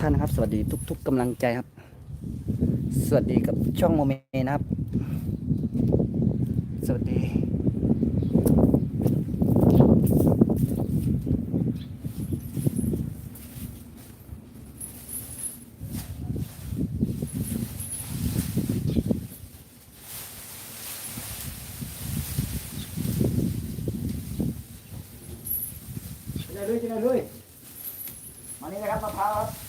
ท่านนะครับ สวัสดีทุก ๆกำลังใจครับ สวัสดีกับช่องโมเมนะครับ สวัสดีเลยกินเลยมานี่นะครับมะพร้าวครับ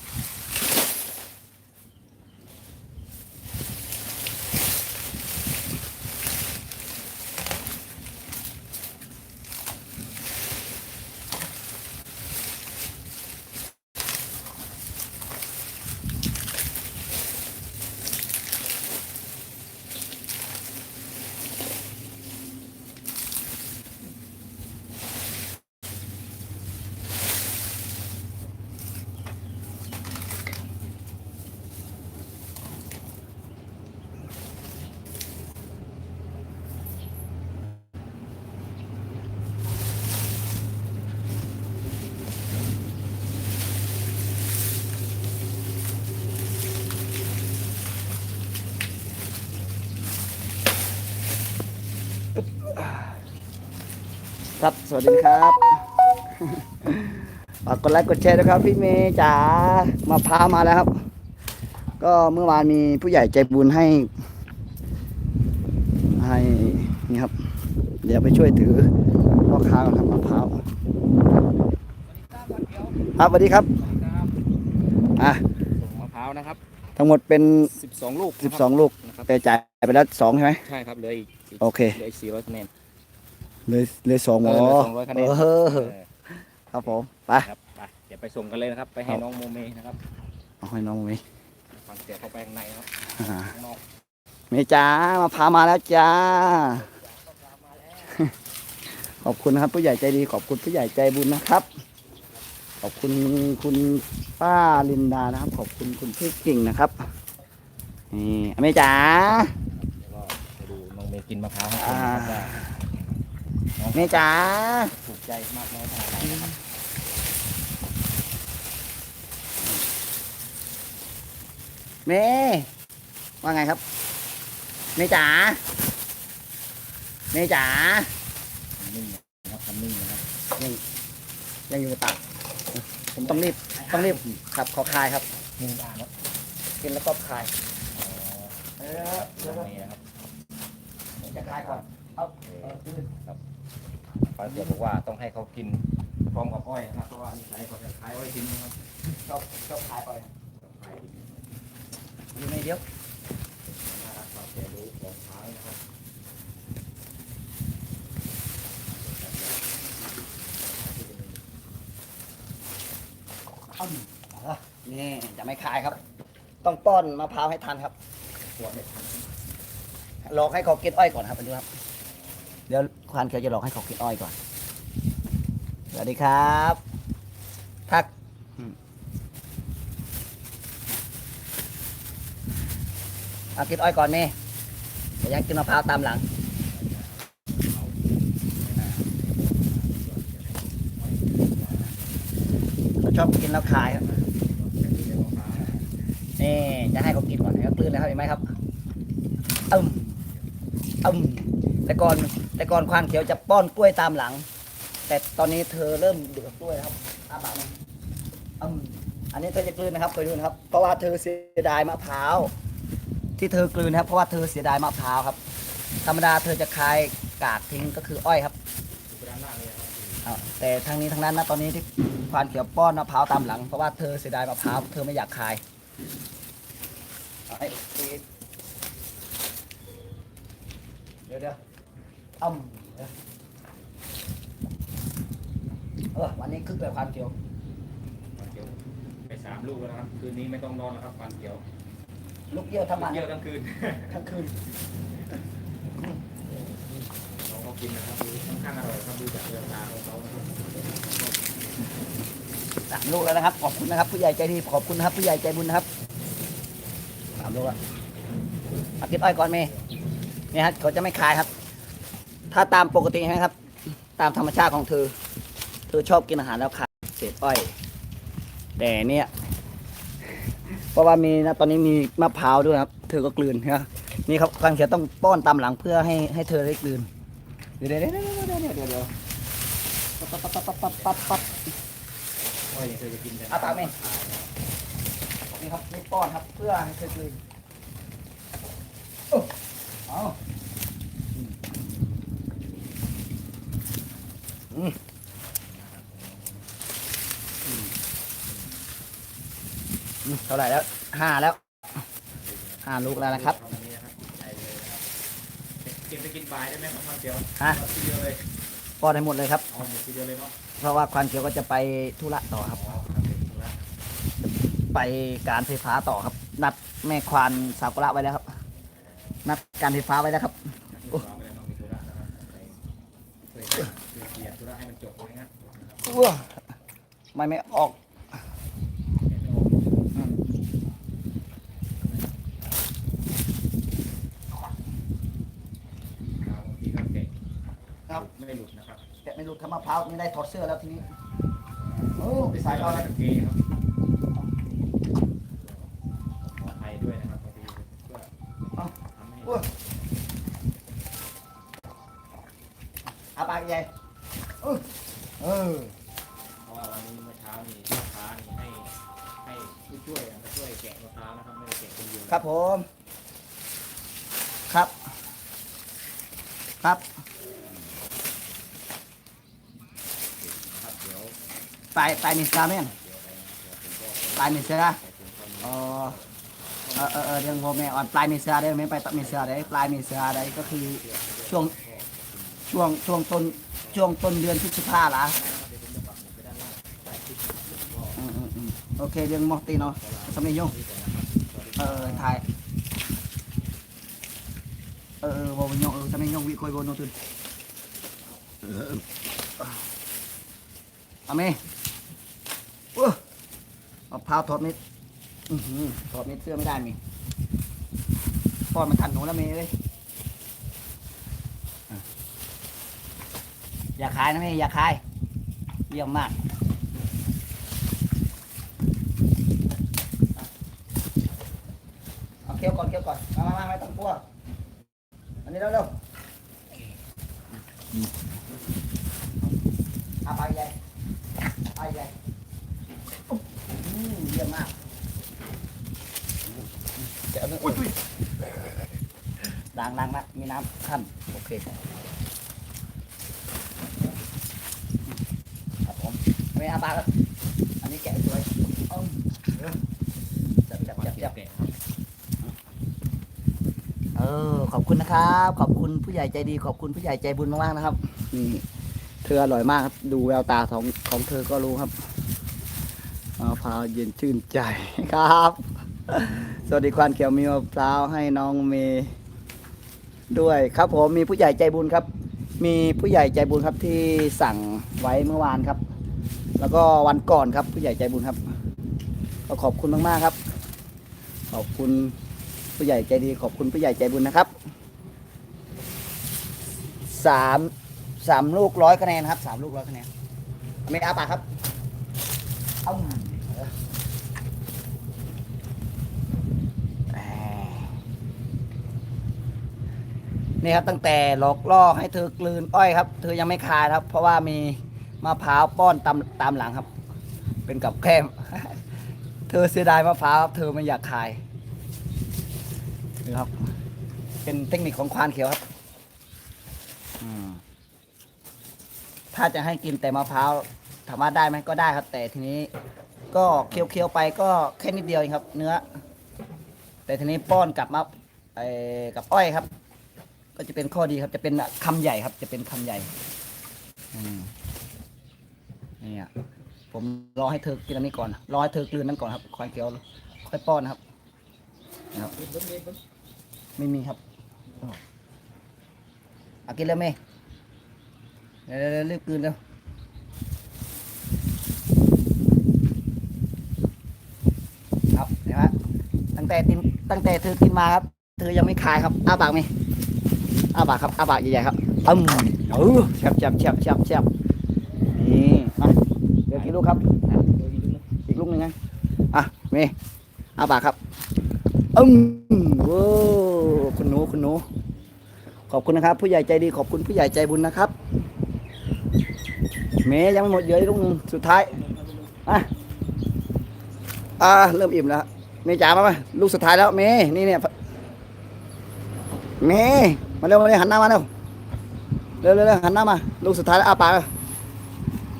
ครับ สวัสดีครับฝากกดไลค์กดแชร์ด้วยครับ พี่เมย์จ๋ามะพร้าวมาแล้วครับ ก็เมื่อวานมีผู้ใหญ่ใจบุญให้ ให้นี่ครับ เดี๋ยวไปช่วยถือพ่อค้าก่อนครับมะพร้าวครับสวัสดีครับอะส่งมะพร้าวนะครับ ทั้งหมดเป็น 12 ลูก12 ลูกนะครับแต่จ่ายไปแล้วสองใช่ไหมใช่ครับเหลืออีกโอเคเหลืออีก400คะแนน เลยเลยสองหมอเออเหลือ200คะแนนเออเออครับผมไปครับไปเดี๋ยวไปส่งกันเลยนะครับ ไปให้น้องโมเมนะครับเอาให้น้องไหมฟังเสียงเข้าไปข้างในครับอ่าข้างนอกเมจ้ามาพามาแล้วจ้า ขอบคุณนะครับ ผู้ใหญ่ใจดีขอบคุณผู้ใหญ่ใจบุญนะครับ ขอบคุณคุณป้าลินดานะครับ ขอบคุณคุณพี่กิ่งนะครับนี่เมจ้าแล้วก็ไปดูน้องเมย์กินมะพร้าวให้ชมนะครับว่า น้องเมจ้าถูกใจมากน้อยขนาดไหนนะครับเมว่าไงครับเมจ๋าเมจ๋าทำนิ่งนะครับทำนิ่งนะครับยังยังอยู่ในปากผมต้องรีบต้องรีบขับขอคายครับนิ่งได้เนอะกินแล้วก็คายอ๋อเออน้องเมย์นะครับจะคายก่อนเอาโอเคครับ ฟังเสียบอกว่าต้องให้เขากินพร้อมกับอ้อยนะครับเพราะว่านิสัยเขาจะขายอ้อยทิ้งนะครับชอบชอบคายไปขายอยู่ในเดียวน่ารักฟังเสียงรู้ของขายนะครับอ้ำเอาละนี่จะไม่คายครับ ต้องป้อนมะพร้าวให้ทันครับตัวด็ดทันหลอกให้เขากินอ้อยก่อนครับอันนี้ครับ เดี๋ยว ควานเขียวจะหลอกให้เขากินอ้อยก่อน สวัสดีครับทักเอากินอ้อยก่อนเมย์เดี๋ยวยังกินมะพร้าวตามหลัง เขาชอบกินแล้วคายครับนี่จะให้เขากินก่อนเขากลืนแล้วครับเห็นไหมครับอึมอึม แต่ก่อนแต่ก่อนควานเขียวจะป้อนกล้วยตามหลัง แต่ตอนนี้เธอเริ่มเดือดกล้วยครับอาบะมันอึมอันนี้เธอจะกลืนนะครับเคยดูนะครับ เพราะว่าเธอเสียดายมะพร้าว ที่เธอกลืนนะครับ เพราะว่าเธอเสียดายมะพร้าวครับ ธรรมดาเธอจะคายกากทิ้งก็คืออ้อยครับแต่ทางนี้ทางนั้นนะตอนนี้ที่ควานเขียวป้อนมะพร้าวตามหลัง เพราะว่าเธอเสียดายมะพร้าวเธอไม่อยากคายเอาให้ตีเดี๋ยวเดี๋ยว อ้ำเดี๋ยวเออวันนี้คึกแบบควานเขียวฟันเขียวไปสามลูกแล้วนะครับ คืนนี้ไม่ต้องนอนแล้วครับฟันเขียวลุกเยี่ยวทั้งวันเยอะทั้งคืนทั้งคืนน้องเขากินนะครับดูค่อนข้างอร่อยครับดูจากเรือตาของเขานะครับสามลูกแล้วนะครับ ขอบคุณนะครับ ผู้ใหญ่ใจดีขอบคุณนะครับ ผู้ใหญ่ใจบุญนะครับสามลูกแล้วเอากินอ้อยก่อนเมย์เนี่ยฮะเขาจะไม่คายครับ ถ้าตามปกติใช่ไหมครับ ตามธรรมชาติของเธอ เธอชอบกินอาหารแล้วคายเศษอ้อย แต่เนี่ย เพราะว่ามีนะตอนนี้มีมะพร้าวด้วยครับ เธอก็กลืนนะนี่ครับควานเขียต้องป้อนตามหลังเพื่อให้ให้เธอได้กลืนเดี๋ยวเดี๋ยวเดี๋ยวเดี๋ยวเดี๋ยวเดี๋ยวเดี๋ยวปั๊บปั๊บปั๊บปั๊บปั๊บปั๊บอ้อยเคยจะกินแต่อาปากไหมนี่ครับนี่ป้อนครับเพื่อให้เธอกลืนโอ้เอาอืมอืมอืมอืม เท่าไหร่แล้วห้าแล้วห้าลูกแล้วนะครับทำอันนี้นะครับใส่เลยนะครับเก็บไปกินปลายได้ไหมครับข้าวเจียวฮะเอาทีเดียวเลยป้อนให้หมดเลยครับเอาหมดทีเดียวเลยเนาะเพราะว่าควานเขียวก็จะไปธุระต่อครับอ๋อทำเป็นธุระไปการไฟฟ้าต่อครับ นัดแม่ควานสาวกระไว้แล้วครับ นัดการไฟฟ้าไว้แล้วครับ เว่องมีธุระนะครับไปช่วยช่วยเคลียร์ธุระให้มันจบเลยนะว้าไม่ไม่ออกอืมบางทีก็เตะครับ ไม่หลุดนะครับแต่ไม่รู้ทำมะพร้าวไม่ได้ถอดเสื้อแล้วทีนี้ โอ้ไปส่ใส่เอาเอไรแล้วกับเกครับขออภัยด้วยนะครับบางทีเพื่อทำให้โอ้ยอาปากใหญ่ ครับครับเดี๋ยวปลายปลายนิสาแม่นเดี๋ยไปลายนี่เข้ามาอ๋อเออเออเออเรื่องโมแม่อ่อนปลายเมษาได้ไหมไปตัดเมษาได้ปลายเมษาได้ก็คือช่วงช่วงช่วงต้นช่วงต้นเดือนพฤษภาล่ะอืมอืมอืมโอเคเรื่องมอตีเนาะสมัยยงเออถ่าย เออเออโบยงเออสมัยยงวิคอยโบโนตุนเออเอเอาไหมอู้มะพาวทอดเม็ดอือหือถอดเม็ดเสื้อไม่ได้มีป้อนมันทันหนูแล้วเมย์เลยอะอย่าขายนะเมย์อย่าขายเยี่ยมมากเอาเคี้ยวก่อนเคี้ยวก่อนมามามาไม่ต้องกลัว อันนี้เร็วเร็วอืมเอาไปใหญ่ไปใหญ่อืมเยี่ยมมากจะเขอบคุณนะครับ ขอบคุณผู้ใหญ่ใจดี ขอบคุณผู้ใหญ่ใจบุญมากๆนะครับนี่เธออร่อยมากครับ ดูแววตาของของเธอก็รู้ครับมะพร้าวเย็นชื่นใจครับ สวัสดีควานเขียวมีมะพร้าวให้น้องเมย์ด้วยครับผมมีผู้ใหญ่ใจบุญครับ มีผู้ใหญ่ใจบุญครับที่สั่งไว้เมื่อวานครับ แล้วก็วันก่อนครับผู้ใหญ่ใจบุญครับ ก็ขอบคุณมากๆครับ ขอบคุณ ผู้ใหญ่ใจดีขอบคุณผู้ใหญ่ใจบุญนะครับสามสามลูกร้อยคะแนนครับสามลูกร้อยคะแนนเมย์อาปากครับเอานี่ครับตั้งแต่หลอกล่อให้เธอกลืนอ้อยครับ เธอยังไม่คายครับ เพราะว่ามีมะพร้าวป้อนตามตามหลังครับ เป็นกับแคมเธอเสียดายมะพร้าวครับเธอไม่อยากคาย นี่ครับ เป็นเทคนิคของควานเขียวครับอืมถ้าจะให้กินแต่มะพร้าวถามว่าได้ไหมก็ได้ครับ แต่ทีนี้ก็เคี้ยวๆไปก็แค่นิดเดียวเองครับ เนื้อ แต่ทีนี้ป้อนกับมะไอ้กับอ้อยครับ ก็จะเป็นข้อดีครับจะเป็นคำใหญ่ครับ จะเป็นคำใหญ่อืมนี่อะผมรอให้เธอกินอันนี้ก่อนรอให้เธอ กลืนนั้นก่อนครับค่อยเคี้ยวค่อยป้อนนะครับนะครับ ไม่มีครับอากินแล้วไหมเร็วๆๆรีบกลืนเร็วครับเห็นไหมตั้งแต่ตินตั้งแต่เธอกินมาครับ เธอยังไม่คายครับอ้าปากไหมอ้าปากครับอ้าปากใหญ่ๆครับอืมเออแฉบแฉบแฉบแฉบแฉบนี่มาเดี๋ยวกี่ลูกครับอีกลูกหนึ่งไงอะเมย์อาปากครับอืมโว้ คุณหนู ขอบคุณนะครับ ผู้ใหญ่ใจดีขอบคุณผู้ใหญ่ใจบุญนะครับเมยังไม่หมดเยอะลูกหนึงสุดท้ายอะอ่าเริ่มอิ่มแล้วเมย์จ๋ามาไหมลูกสุดท้ายแล้วเมย์นี่เนี่ยเมย์มาเร็วมาเร็วหันหน้ามาเร็วเร็วเร็วหันหน้ามา ลูกสุดท้ายแล้วอาปาก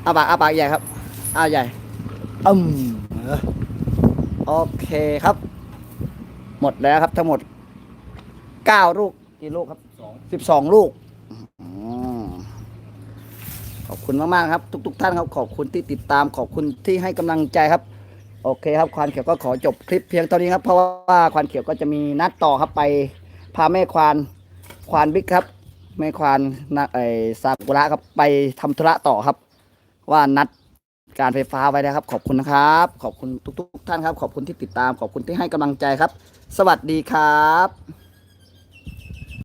อาปากอาปากใหญ่ครับอาใหญ่อืมโอเคครับ หมดแล้วครับทั้งหมด เก้าลูกกี่ลูกครับสองสิบสองลูกอืมขอบคุณมากๆครับ ทุก ๆ ท่านครับขอบคุณที่ติดตามขอบคุณที่ให้กำลังใจครับ โอเคครับควานเขียวก็ขอจบคลิปเพียงเท่านี้ครับ เพราะว่าควานเขียวก็จะมีนัดต่อครับไปพาแม่ควานควานบิ๊กครับแม่ควานนาไอซากุระครับไปทำธุระต่อครับ ว่านัดการไฟฟ้าไว้นะครับ ขอบคุณนะครับ ขอบคุณทุก ๆ ท่านครับ ขอบคุณที่ติดตามขอบคุณที่ให้กำลังใจครับ สวัสดีครับ